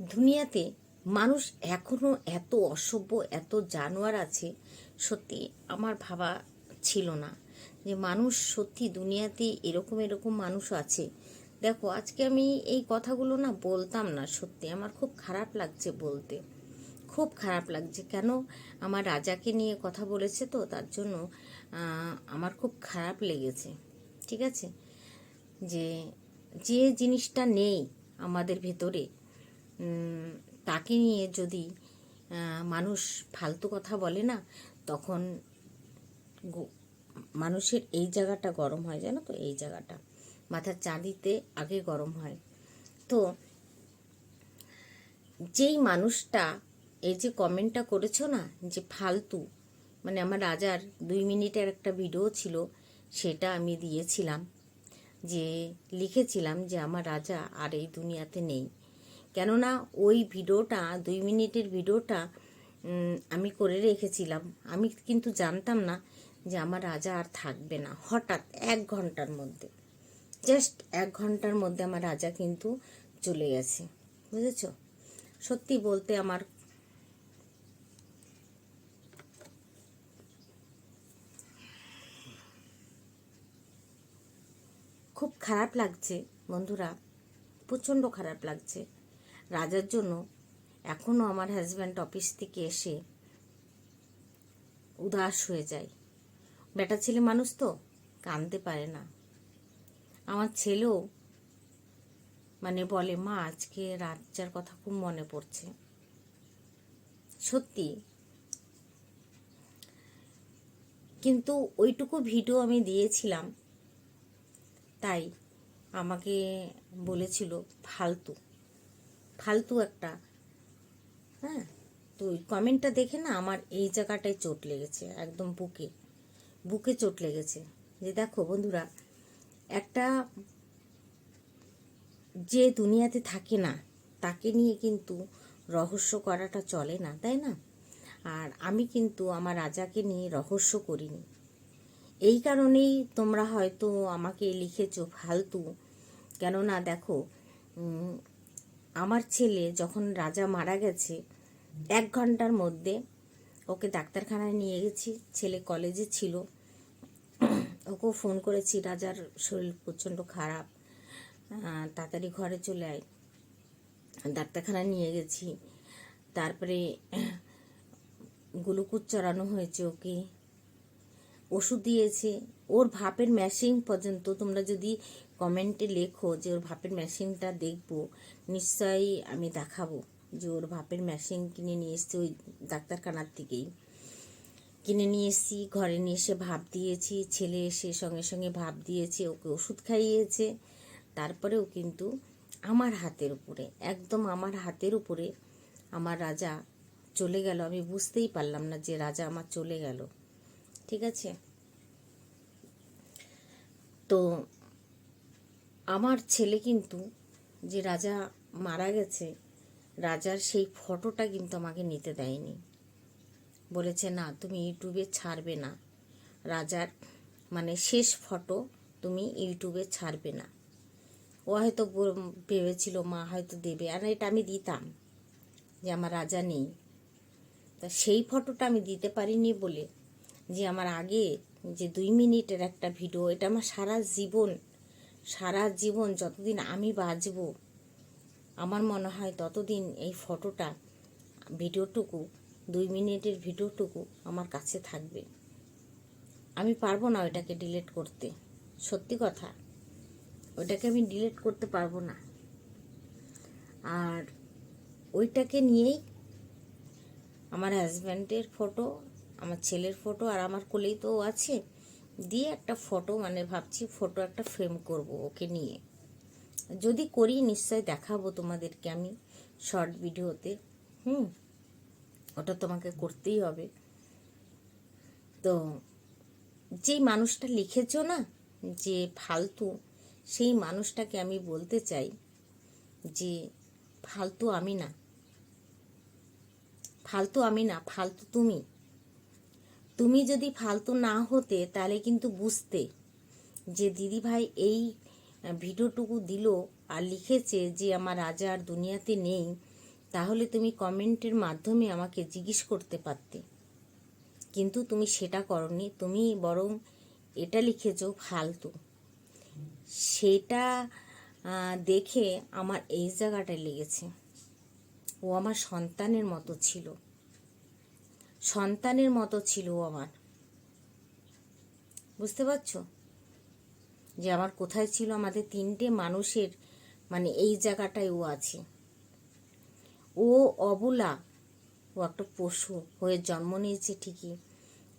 দুনিয়াতে মানুষ এখনও এত অসভ্য, এত জানোয়ার আছে, সত্যি আমার ভাবা ছিল না যে মানুষ সত্যি দুনিয়াতে এরকম এরকম মানুষ আছে। দেখো, আজকে আমি এই কথাগুলো না বলতাম না, সত্যি। আমার খুব খারাপ লাগছে বলতে। খুব খারাপ লাগছে। কেন? আমার রাজাকে নিয়ে কথা বলেছে তো, তার জন্য আমার খুব খারাপ লেগেছে। ঠিক আছে? যে যে জিনিসটা নেই আমাদের ভেতরে তাকে নিয়ে যদি মানুষ ফালতু কথা বলে না, তখন মানুষের এই জায়গাটা গরম হয়, জানো তো? এই জায়গাটা। মাথার চাঁদিতে আগে গরম হয়। তো যেই মানুষটা এই যে কমেন্টটা করেছ না, যে ফালতু মানে আমার রাজার দুই মিনিটের একটা ভিডিও ছিল, সেটা আমি দিয়েছিলাম। যে লিখেছিলাম যে আমার রাজা আর এই দুনিয়াতে নেই। কেননা ওই ভিডিওটা, দুই মিনিটের ভিডিওটা আমি করে রেখেছিলাম। আমি কিন্তু জানতাম না যে আমার রাজা আর থাকবে না, হঠাৎ এক ঘণ্টার মধ্যে। জাস্ট এক ঘণ্টার মধ্যে আমার রাজা কিন্তু চলে গেছে, বুঝেছ? সত্যি বলতে আমার খুব খারাপ লাগছে বন্ধুরা, প্রচণ্ড খারাপ লাগছে। রাজার জন্য এখনও আমার হাজব্যান্ড অফিস থেকে এসে উদাস হয়ে যায়। বেটা ছেলে মানুষ তো, কাঁদতে পারে না। আমার ছেলেও মানে বলে, মা, আজকে রাজার কথা খুব মনে পড়ছে। সত্যি। কিন্তু ওইটুকু ভিডিও আমি দিয়েছিলাম, তাই আমাকে বলেছিল, ফালতু। ফালতু একটা হ্যাঁ? তো ওই কমেন্টটা দেখে না আমার এই জায়গাটায় চোট লেগেছে, একদম বুকে বুকে চোট লেগেছে। যে দেখো বন্ধুরা, একটা যে দুনিয়াতে থাকে না, তাকে নিয়ে কিন্তু রহস্য করাটা চলে না, তাই না? আর আমি কিন্তু আমার রাজাকে নিয়ে রহস্য করিনি। এই কারণেই তোমরা হয়তো আমাকে লিখেছো ফালতু। কেননা দেখো আমার ছেলে যখন রাজা মারা গেছে, এক ঘণ্টার মধ্যে ওকে ডাক্তারখানায় নিয়ে গেছি। ছেলে কলেজে ছিল। ওকেও ফোন করেছি, রাজার শরীর প্রচণ্ড খারাপ তাড়াতাড়ি ঘরে চলে আয়। ডাক্তারখানায় নিয়ে গেছি। তারপরে গ্লুকোজ চড়ানো হয়েছে ওকে। ওষুধ দিয়েছে। ওর ভাপের মেশিন পর্যন্ত তোমরা যদি কমেন্টে লেখো যে ওর ভাপের মেশিনটা দেখব, নিশ্চয়ই আমি দেখাবো যে ওর ভাপের মেশিন কিনে নিয়ে এসছে ওই ডাক্তারখানার থেকেই। কিনে নিয়ে এসেছি, ঘরে নিয়ে এসে ভাপ দিয়েছি, ছেলে এসে সঙ্গে সঙ্গে ভাপ দিয়েছে, ওকে ওষুধ খাইয়েছে। তারপরেও কিন্তু আমার হাতের উপরে, একদম আমার হাতের উপরে আমার রাজা চলে গেল। আমি বুঝতেই পারলাম না যে রাজা আমার চলে গেল। ঠিক আছে? তো আমার ছেলে কিন্তু যে রাজা মারা গেছে, রাজার সেই ফটোটা কিন্তু আমাকে নিতে দেয়নি। বলেছে, না, তুমি ইউটিউবে ছাড়বে না। রাজার মানে শেষ ফটো তুমি ইউটিউবে ছাড়বে না। ও হয়তো ভেবেছিল, মা হয়তো দেবে। আর এটা আমি দিতাম যে আমার রাজা নেই। তা সেই ফটোটা আমি দিতে পারিনি বলে যে আমার আগে যে দুই মিনিটের একটা ভিডিও, এটা আমার সারা জীবন সারা জীবন যতদিন আমি বাঁচব আমার মনে হয় ততদিন এই ফটোটা, ভিডিওটুকু, দুই মিনিটের ভিডিওটুকু আমার কাছে থাকবে। আমি পারব না ওইটাকে ডিলিট করতে। সত্যি কথা, ওইটাকে আমি ডিলিট করতে পারব না। আর ওইটাকে নিয়েই আমার হাজব্যান্ডের ফটো আমার ছেলের ফটো আর আমার কোলেই তো আছে। দিয়ে একটা ফটো মানে ভাবছি ফটো একটা ফ্রেম করব ওকে নিয়ে। যদি করি নিশ্চয় দেখাবো তোমাদেরকে আমি শর্ট ভিডিওতে হুম, ওটা তোমাকে করতেই হবে। তো যেই মানুষটা লিখেছো না, যে ফালতু, সেই মানুষটাকে আমি বলতে চাই যে ফালতু আমি না। ফালতু আমি না, ফালতু তুমি। তুমি যদি ফালতু না হতে, তাহলে কিন্তু বুঝতে যে দিদি ভাই এই ভিডিওটুকু দিল আর লিখেছে যে আমার রাজা আর দুনিয়াতে নেই, তাহলে তুমি কমেন্টের মাধ্যমে আমাকে জিজ্ঞেস করতে পারতে। কিন্তু তুমি সেটা করনি, তুমি বরং এটা লিখেছ ফালতু। সেটা দেখে আমার এই জায়গাটায় লেগেছে। ও আমার সন্তানের মতো ছিল। সন্তানের মতো ছিল আমার। বুঝতে পারছ? যে আমার কোথায় ছিল, আমাদের তিনটে মানুষের মানে এই জায়গাটায় ও আছে। ও অবলা, ও একটা পশু হয়ে জন্ম নিয়েছে ঠিকই,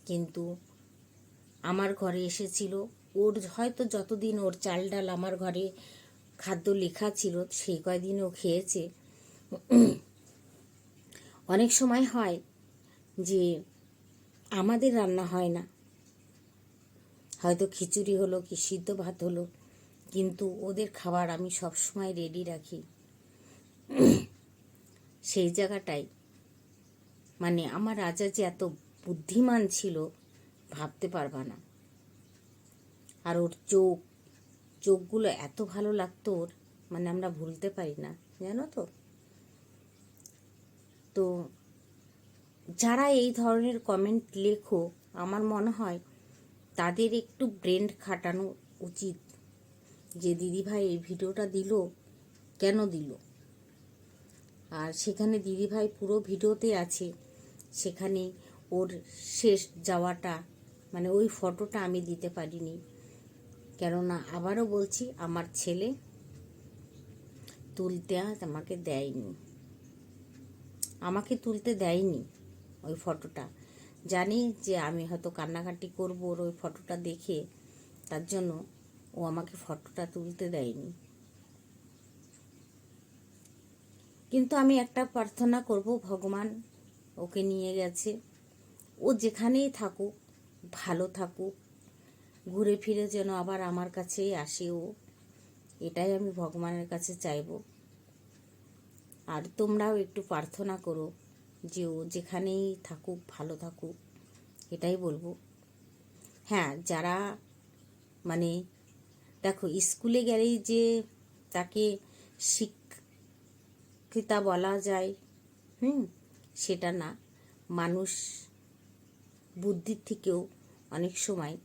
কিন্তু আমার ঘরে এসেছিল। ওর হয়তো যতদিন ওর চাল ডাল আমার ঘরে খাদ্য লেখা ছিল, সেই কয়দিন ও খেয়েছে। অনেক সময় হয় যে আমাদের রান্না হয় না। হয়তো খিচুড়ি হলো কি সিদ্ধ ভাত হলো, কিন্তু ওদের খাবার আমি সব সময় রেডি রাখি। সেই জায়গাটায় মানে আমার রাজা যে এত বুদ্ধিমান ছিল, ভাবতে পারবা না। আর ওর চোখ, চোখগুলো এত ভালো লাগতো ওর মানে আমরা ভুলতে পারি না, জানো তো? তো যারা এই ধরনের কমেন্ট লেখো, আমার মনে হয় তাদের একটু ব্রেন খাটানো উচিত। যে দিদিভাই এই ভিডিওটা দিল, কেন দিল? আর সেখানে দিদিভাই পুরো ভিডিওতে আছে, সেখানে ওর শেষ যাওয়াটা মানে ওই ফটোটা আমি দিতে পারিনি। কেননা আবারও বলছি, আমার ছেলে তুলতে আমাকে দেয়নি। আমাকে তুলতে দেয়নি। ওই ফটোটা। জানি যে আমি হয়তো কান্নাকাটি করব ওর ওই ফটোটা দেখে, তার জন্য ও আমাকে ফটোটা তুলতে দেয়নি। কিন্তু আমি একটা প্রার্থনা করব, ভগবান ওকে নিয়ে গেছে। ও যেখানেই থাকুক, ভালো থাকুক, ঘুরে ফিরে যেন আবার আমার কাছেই আসে ও, এটাই আমি ভগবানের কাছে চাইব। আর তোমরাও একটু প্রার্থনা করো। যে ও যেখানেই থাকুক, ভালো থাকুক, এটাই বলব। হ্যাঁ যারা মানে দেখো, স্কুলে গেলেই যে তাকে শিক্ষিতা বলা যায়, হুম, সেটা না। মানুষ বুদ্ধির থেকেও অনেক সময়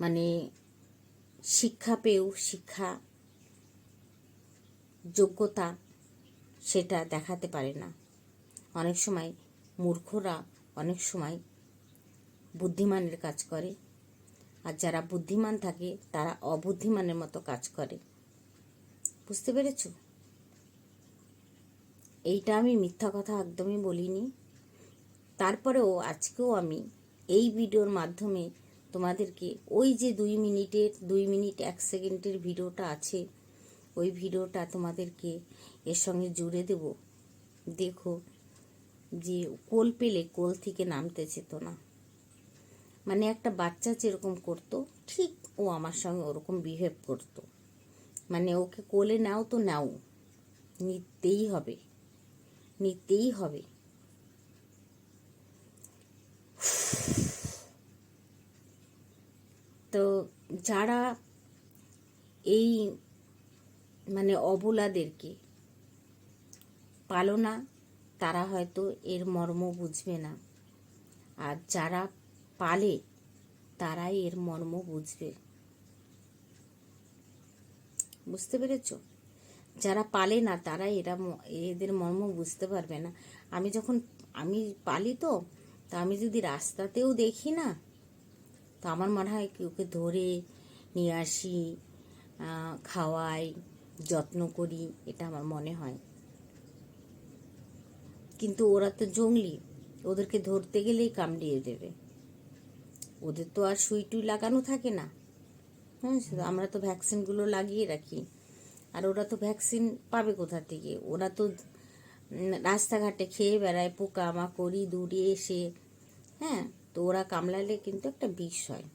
মানে শিক্ষা পেয়েও শিক্ষা যোগ্যতা সেটা দেখাতে পারে না। অনেক সময় মূর্খরা অনেক সময় বুদ্ধিমানের কাজ করে। আর যারা বুদ্ধিমান থাকে, তারা অবুদ্ধিমানের মতো কাজ করে। বুঝতে পেরেছ? এইটা আমি মিথ্যা কথা একদমই বলিনি। তারপরেও আজকেও আমি এই ভিডিওর মাধ্যমে তোমাদেরকে ওই যে দুই মিনিটের, দুই মিনিট এক সেকেন্ডের ভিডিওটা আছে, ওই ভিডিওটা তোমাদেরকে এর সঙ্গে জুড়ে দেব। দেখো যে কোল পেলে কোল থেকে নামতে চেত না। মানে একটা বাচ্চা যেরকম করতো, ঠিক ও আমার সঙ্গে ওরকম বিহেভ করতো। মানে ওকে কোলে নাও তো নাও, নিতেই হবে নিতেই হবে। তো যারা এই মানে অবলাদেরকে পালো না, তারা হয়তো এর মর্ম বুঝবে না। আর যারা পালে, তারাই এর মর্ম বুঝবে। বুঝতে পেরেছ? যারা পালে না তারা এরা এদের মর্ম বুঝতে পারবে না। আমি যখন, আমি পালি তো, তা আমি যদি রাস্তাতেও দেখি না, তো আমার মনে হয় ওকে ধরে নিয়ে আসি খাওয়াই, যত্ন করি, এটা আমার মনে হয়। কিন্তু ওরা তো জঙ্গলি। ওদেরকে ধরতে গেলেই কামড়িয়ে দেবে। ওদের তো আর সুই টুই লাগানো থাকে না। হ্যাঁ আমরা তো ভ্যাকসিনগুলো লাগিয়ে রাখি। আর ওরা তো ভ্যাকসিন পাবে কোথা থেকে? ওরা তো রাস্তাঘাটে খেয়ে বেড়ায় পোকা মাকড়ি দূরে এসে। হ্যাঁ তো ওরা কামড়ালে কিন্তু একটা বিষ হয়।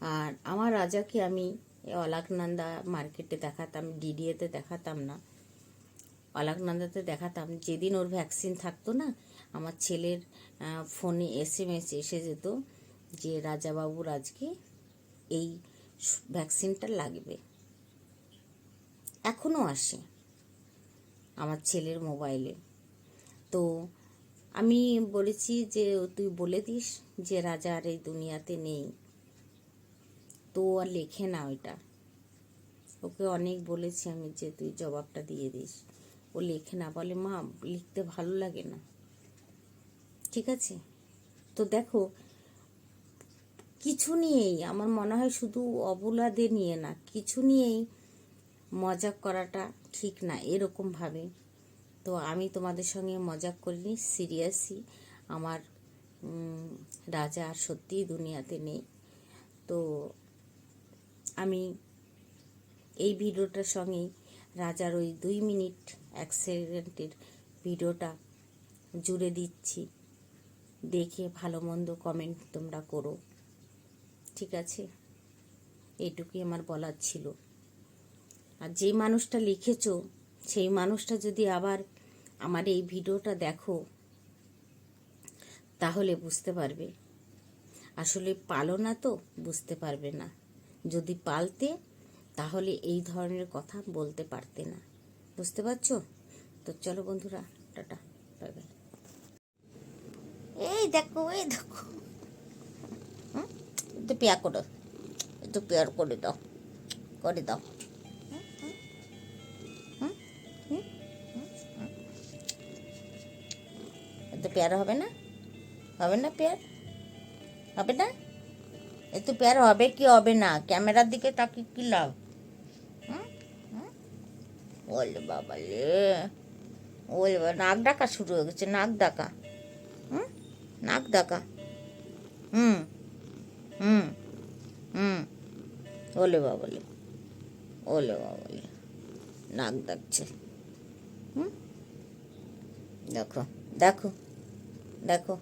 আর আমার রাজাকে আমি অলাকনন্দা মার্কেটে দেখাতাম ডিডিএতে দেখাতাম না। অলাকনন্দাতে দেখাতাম, যেদিন ওর ভ্যাকসিন থাকতো না, আমার ছেলের ফোনে এস এম এস এসে যেত যে, রাজাবাবুর আজকে এই ভ্যাকসিনটা লাগবে। এখনও আসে আমার ছেলের মোবাইলে তো আমি বলেছি যে, তুই বলে দিস যে, রাজা আর এই দুনিয়াতে নেই। তো আর লেখে না ওইটা। ওকে অনেক বলেছি আমি যে, তুই জবাবটা দিয়ে দিস। ও লেখে না বলে, মা, লিখতে ভালো লাগে না। ঠিক আছে? তো দেখো, কিছু নিয়েই আমার মনে হয় শুধু অবলাদের নিয়ে না, কিছু নিয়েই মজা করাটা ঠিক না এরকমভাবে। তো আমি তোমাদের সঙ্গে মজা করিনি, সিরিয়াসই। আমার রাজা আর সত্যিই দুনিয়াতে নেই। তো আমি এই ভিডিওটার সঙ্গেই রাজার ওই দুই মিনিট অ্যাক্সিডেন্টের ভিডিওটা জুড়ে দিচ্ছি। দেখে ভালো মন্দ কমেন্ট তোমরা করো। ঠিক আছে? এটুকুই আমার বলার ছিল। আর যেই মানুষটা লিখেছ, সেই মানুষটা যদি আবার আমার এই ভিডিওটা দেখো, তাহলে বুঝতে পারবে। আসলে পালো না তো, বুঝতে পারবে না। যদি পালতে তাহলে এই ধরনের কথা বলতে পারতে না। বুঝতে পারছ? তো চলো বন্ধুরা, টাটা, বাই বাই। এই দেখো এই দেখো? একটু পেয়ার করো, একটু পেয়ার করে দাও করে দাও। একটু পেয়ার হবে না? হবে না পেয়ার? হবে না? একটু পেয়ার হবে কি হবে না? ক্যামেরার দিকে তাকিয়ে কি লাভ? ওলে বাবা ওলে বাবা নাক ডাকা শুরু হয়ে গেছে, নাক ডাকা। হুম? নাক ডাকা। হুম হুম হুম। ওলে বাবলে ওলে বাবলে নাক ডাকছে। হুম? দেখো দেখো দেখো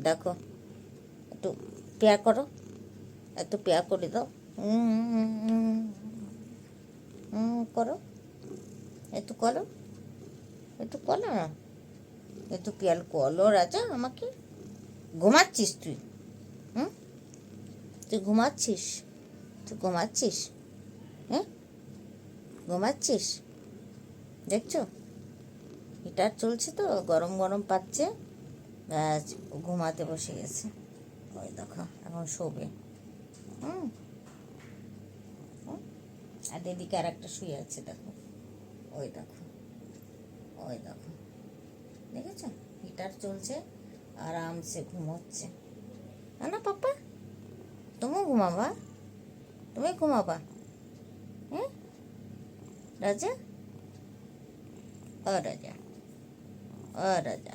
দেখো, একটু পেয়ার করো, একটু পেয়ার করে দাও। হুম। করো। একটু করো। একটু করো না। একটু পেয়ার করল রাজা আমাকে? ঘুমাচ্ছিস তুই? হুম? তুই ঘুমাচ্ছিস? তুই ঘুমাচ্ছিস? হ্যাঁ? ঘুমাচ্ছিস? দেখছ? হিটার চলছে তো, গরম গরম পাচ্ছে। ব্যাস, ঘুমাতে বসে গেছে। ওই দেখো, এখন শোবে। হুম? আর এদিকে আর একটা শুয়ে আছে, দেখো। ওই দেখো ওই দেখো। দেখেছ? হিটার চলছে, আরামসে ঘুমোচ্ছে। না পাপ্পা, তুমিও ঘুমাবা। তুমি ঘুমাবা। হ্যাঁ রাজা? ও রাজা। ও, রাজা।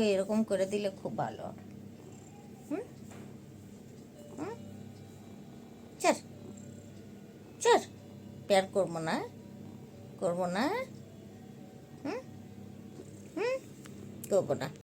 এরকম করে দিলে খুব ভালো চল প্যার করব না করব না হুম? হুম? করব না।